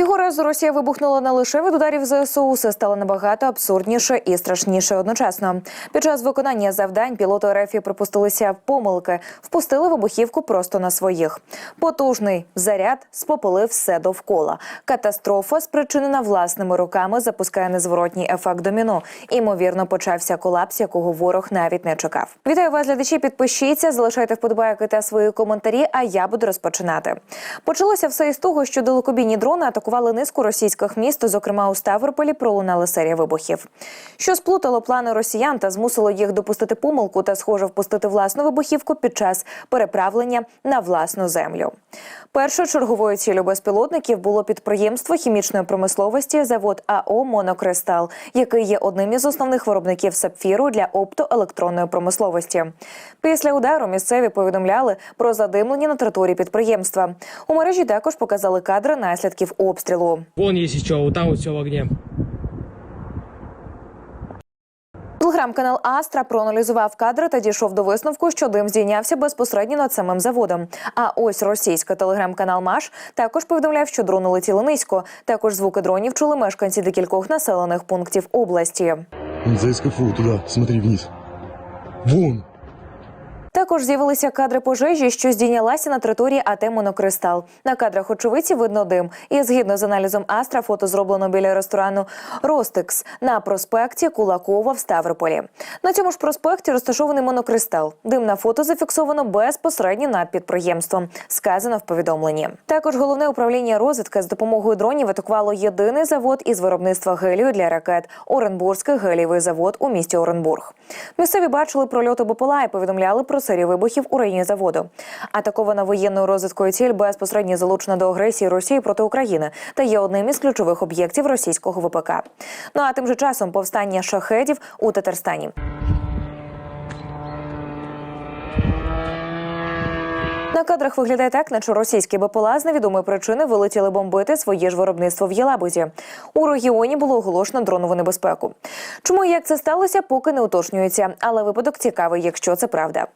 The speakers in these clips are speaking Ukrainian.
Цього разу Росія вибухнула не лише від ударів ЗСУ, все стало набагато абсурдніше і страшніше одночасно. Під час виконання завдань пілоти РФ припустилися помилки, впустили вибухівку просто на своїх. Потужний заряд спопилив все довкола. Катастрофа, спричинена власними руками, запускає незворотній ефект доміно. Імовірно, почався колапс, якого ворог навіть не чекав. Вітаю вас, глядачі. Підпишіться, залишайте вподобайки та свої коментарі. А я буду розпочинати. Почалося все із того, що далекобійні дрони атакували низку російських міст, зокрема у Ставрополі, пролунала серія вибухів. Що сплутало плани росіян та змусило їх допустити помилку та, схоже, впустити власну вибухівку під час переправлення на власну землю. Першою черговою ціллю безпілотників було підприємство хімічної промисловості завод АО Монокристал, який є одним із основних виробників сапфіру для оптоелектронної промисловості. Після удару місцеві повідомляли про задимлення на території підприємства. У мережі також показали кадри наслідків обстрілу. Вон есть еще, вот там вот все в огне. Телеграм-канал Астра проаналізував кадри та дійшов до висновку, що дим здійнявся безпосередньо над самим заводом. А ось російський телеграм-канал Маш також повідомляв, що дрони летіли низько. Також звуки дронів чули мешканці декількох населених пунктів області. Вон за СКФУ туда, смотри вниз. Вон! Також з'явилися кадри пожежі, що здійнялася на території АТ «Монокристал». На кадрах очевидці видно дим. І згідно з аналізом Астра, фото зроблено біля ресторану Ростикс на проспекті Кулакова в Ставрополі. На цьому ж проспекті розташований монокристал. Дим на фото зафіксовано безпосередньо над підприємством. Сказано в повідомленні. Також головне управління розвідки з допомогою дронів атакувало єдиний завод із виробництва гелію для ракет Оренбурзький гелієвий завод у місті Оренбург. Місцеві бачили прольоти БПЛА і повідомляли про серію вибухів у районі заводу. Атакована воєнною розвідкою ціль безпосередньо залучена до агресії Росії проти України та є одним із ключових об'єктів російського ВПК. Ну а тим же часом повстання шахедів у Татарстані. На кадрах виглядає так, наче російські БПЛА з невідомої причини вилетіли бомбити своє ж виробництво в Єлабузі. У регіоні було оголошено дронову небезпеку. Чому і як це сталося, поки не уточнюється, але випадок цікавий, якщо це правда.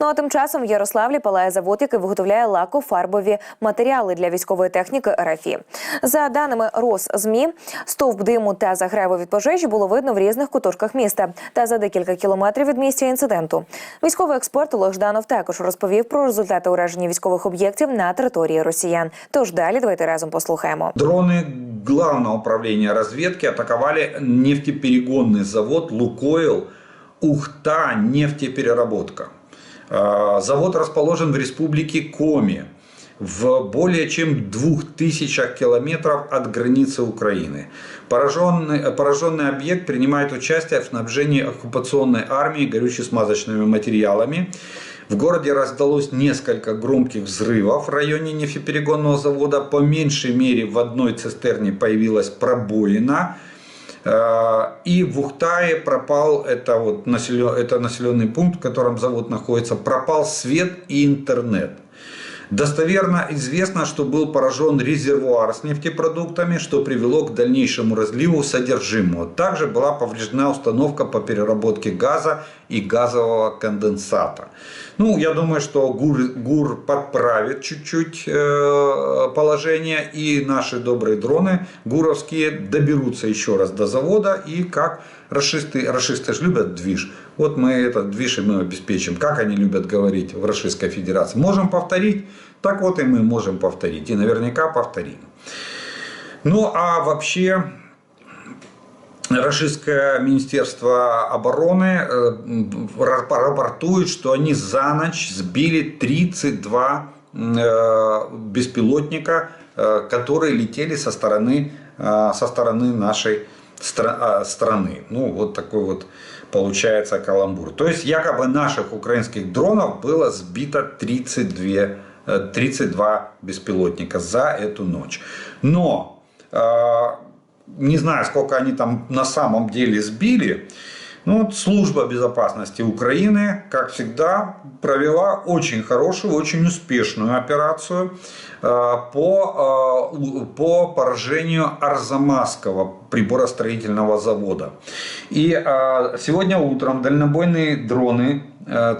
Ну а тим часом в Ярославлі палає завод, який виготовляє лакофарбові матеріали для військової техніки РФІ. За даними Росзмі, стовп диму та загреву від пожежі було видно в різних куточках міста та за декілька кілометрів від місця інциденту. Військовий експерт Олег також розповів про результати ураження військових об'єктів на території росіян. Тож далі давайте разом послухаємо. Дроны Главного управления разведки атаковали нефтеперегонный завод «Лукойл» Ухта нефтепереработка. А, Завод расположен в республике Коми, в более чем двух тысячах километров от границы Украины. Пораженный, пораженный объект принимает участие в снабжении оккупационной армии горюче-смазочными материалами. В городе раздалось несколько громких взрывов в районе нефтеперегонного завода. По меньшей мере в одной цистерне появилась пробоина. Э, И в Ухтае пропал, это, вот населен, это населенный пункт, в котором завод находится, пропал свет и интернет. Достоверно известно, что был поражен резервуар с нефтепродуктами, что привело к дальнейшему разливу содержимого. Также была повреждена установка по переработке газа и газового конденсата. Ну, я думаю, что ГУР, ГУР подправит чуть-чуть э, положение, и наши добрые дроны гуровские доберутся еще раз до завода, и как расисты, расисты же любят движ, вот мы этот движ и мы обеспечим. Как они любят говорить в Российской Федерации. Можем повторить? Так вот и мы можем повторить. И наверняка повторим. Ну а вообще Российское Министерство обороны э, рапортует, что они за ночь сбили 32 э, беспилотника, э, которые летели со стороны, со стороны нашей стра- страны. Ну, вот такой вот получается каламбур. То есть, якобы наших украинских дронов было сбито 32, э, 32 беспилотника за эту ночь. Но э, не знаю, сколько они там на самом деле сбили. Ну, вот служба безопасности Украины, как всегда, провела очень хорошую, очень успешную операцию э, по, у- по поражению Арзамасского приборостроительного завода. И э, сегодня утром дальнобойные дроны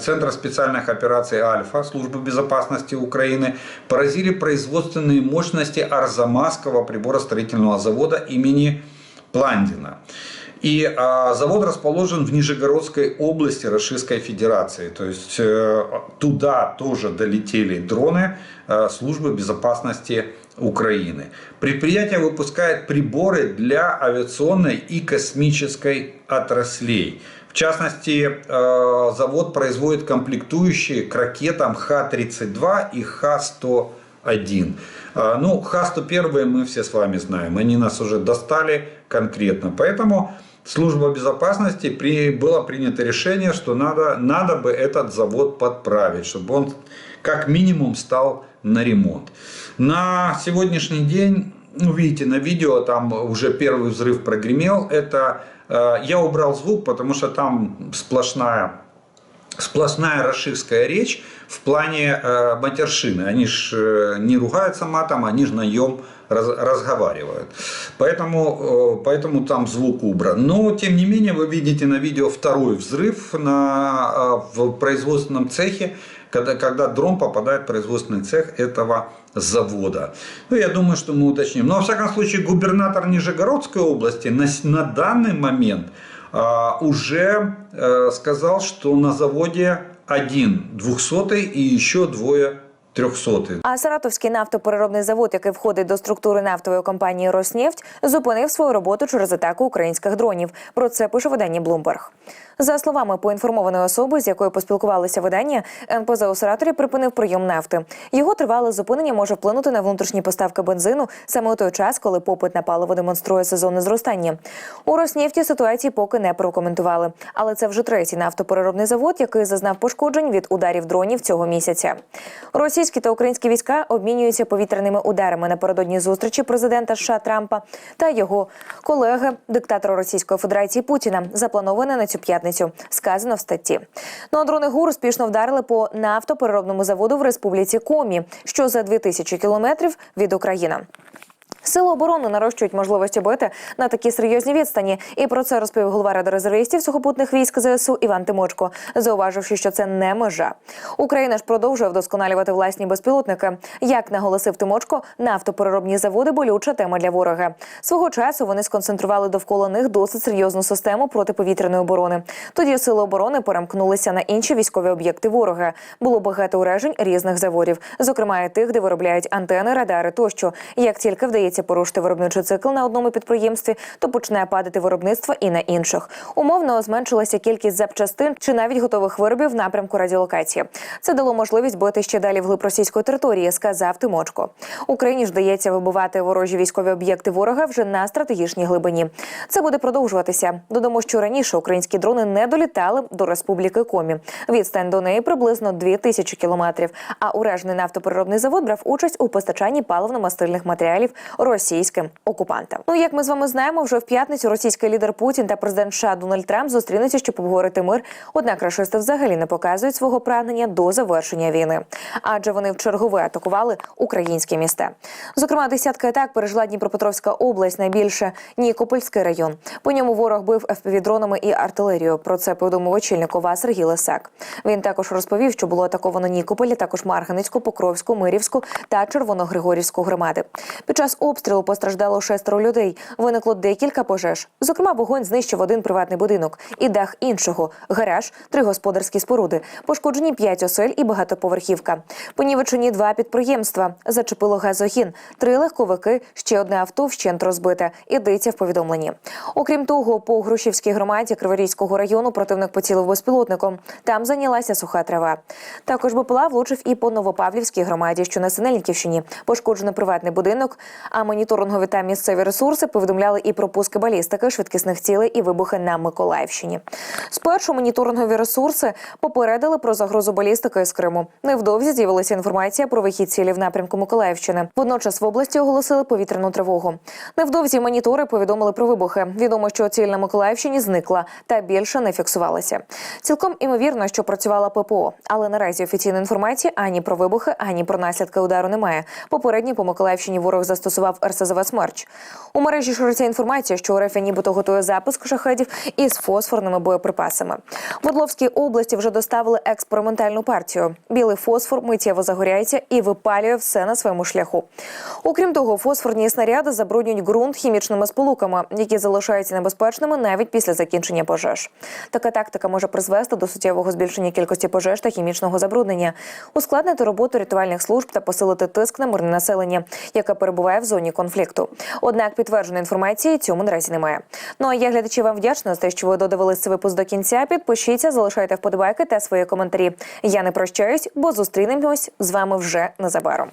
Центра специальных операций «Альфа» Службы безопасности Украины поразили производственные мощности Арзамасского приборостроительного завода имени Пландина. И а, завод расположен в Нижегородской области Российской Федерации. То есть э, туда тоже долетели дроны э, службы безопасности Украины. Предприятие выпускает приборы для авиационной и космической отраслей. В частности, э, завод производит комплектующие к ракетам Х-32 и Х-101. Э, Ну, Х-101 мы все с вами знаем, они нас уже достали конкретно. Поэтому служба безопасности при, было принято решение, что надо, надо бы этот завод подправить, чтобы он как минимум стал на ремонт. На сегодняшний день, ну, видите, на видео там уже первый взрыв прогремел. Это э, я убрал звук, потому что там сплошная сплошная расистская речь в плане э, матершины. Они ж э, не ругаются матом, они же наем раз, разговаривают. Поэтому, э, поэтому там звук убран. Но, тем не менее, вы видите на видео второй взрыв на, э, в производственном цехе, когда, когда дрон попадает в производственный цех этого завода. Ну, я думаю, что мы уточним. Но, во всяком случае, губернатор Нижегородской области на, на данный момент а, уже э, сказал, что на заводе один двухсотый и еще двое трехсотый. А Саратовський нафтопереробний завод, який входить до структури нафтової компанії Роснефть, зупинив свою роботу через атаку українських дронів. Про це пише видання Bloomberg. За словами поінформованої особи, з якою поспілкувалися видання, НПЗ у Сараторі припинив прийом нафти. Його тривале зупинення може вплинути на внутрішні поставки бензину саме у той час, коли попит на паливо демонструє сезонне зростання. У Роснефті ситуації поки не прокоментували, але це вже третій нафтопереробний завод, який зазнав пошкоджень від ударів дронів цього місяця. Російські та українські війська обмінюються повітряними ударами напередодні зустрічі президента США Трампа та його колеги, диктатора Російської Федерації Путіна, заплановане на цю п'ятницю. Сказано в статті. Ну а дрони ГУР успішно вдарили по нафтопереробному заводу в республіці Комі, що за 2000 кілометрів від України. Сили оборони нарощують можливості бити на такі серйозні відстані, і про це розповів голова ради резервістів сухопутних військ ЗСУ Іван Тимочко, зауваживши, що це не межа. Україна ж продовжує вдосконалювати власні безпілотники. Як наголосив Тимочко, нафтопереробні заводи болюча тема для ворога. Свого часу вони сконцентрували довкола них досить серйозну систему протиповітряної оборони. Тоді сили оборони перемкнулися на інші військові об'єкти ворога. Було багато уражень різних заводів, зокрема і тих, де виробляють антени, радари тощо. Як тільки вдається порушити виробничий цикл на одному підприємстві, то почне падати виробництво і на інших. Умовно зменшилася кількість запчастин чи навіть готових виробів в напрямку радіолокації. Це дало можливість бити ще далі вглиб російської території, сказав Тимочко. Україні ж дається вибивати ворожі військові об'єкти ворога вже на стратегічній глибині. Це буде продовжуватися. Додамо, що раніше українські дрони не долітали до республіки Комі. Відстань до неї приблизно 2000 кілометрів. А уражений нафтопереробний завод брав участь у постачанні паливно-мастильних матеріалів російським окупантам. Ну як ми з вами знаємо, вже в п'ятницю російський лідер Путін та президент США Дональд Трамп зустрінуться, щоб обговорити мир. Однак рашисти взагалі не показують свого прагнення до завершення війни, адже вони в чергове атакували українські міста. Зокрема, десятки атак пережила Дніпропетровська область, найбільше Нікопольський район. По ньому ворог бив FPV-дронами і артилерією. Про це повідомив очільник ОВА Сергій Лисак. Він також розповів, що було атаковано Нікополь, а також Марганицьку, Покровську, Мирівську та Червоногригорівську громади. Під час обстрілу постраждало шестеро людей. Виникло декілька пожеж. Зокрема, вогонь знищив один приватний будинок і дах іншого гараж, три господарські споруди. Пошкоджені п'ять осель і багатоповерхівка. Понівечені два підприємства. Зачепило газогін, три легковики, ще одне авто вщент розбите. Ідеться в повідомленні. Окрім того, по Грушівській громаді Криворізького району противник поцілив безпілотником. Там зайнялася суха трава. Також БПЛА влучив і по Новопавлівській громаді, що на Синельниківщині. Пошкоджено приватний будинок. А моніторингові та місцеві ресурси повідомляли і про пуски балістики, швидкісних цілей і вибухи на Миколаївщині. Спершу моніторингові ресурси попередили про загрозу балістики з Криму. Невдовзі з'явилася інформація про вихід цілі в напрямку Миколаївщини. Водночас в області оголосили повітряну тривогу. Невдовзі монітори повідомили про вибухи. Відомо, що ціль на Миколаївщині зникла та більше не фіксувалася. Цілком імовірно, що працювала ППО, але наразі офіційної інформації ані про вибухи, ані про наслідки удару немає. Попередньо по Миколаївщині ворог застосував РСЗВ «Смерч». У мережі шириться інформація, що РФ нібито готує запуск шахедів із фосфорними боєприпасами. В Орловській області вже доставили експериментальну партію. Білий фосфор миттєво загоряється і випалює все на своєму шляху. Окрім того, фосфорні снаряди забруднюють ґрунт хімічними сполуками, які залишаються небезпечними навіть після закінчення пожеж. Така тактика може призвести до суттєвого збільшення кількості пожеж та хімічного забруднення, ускладнити роботу рятувальних служб та посилити тиск на мирне населення, яке перебуває в зоні конфлікту. Однак підтвердженої інформації цьому наразі немає. Ну а я глядачі вам вдячна за те, що ви додивились цей випуск до кінця. Підпишіться, залишайте вподобайки та свої коментарі. Я не прощаюсь, бо зустрінемось з вами вже незабаром.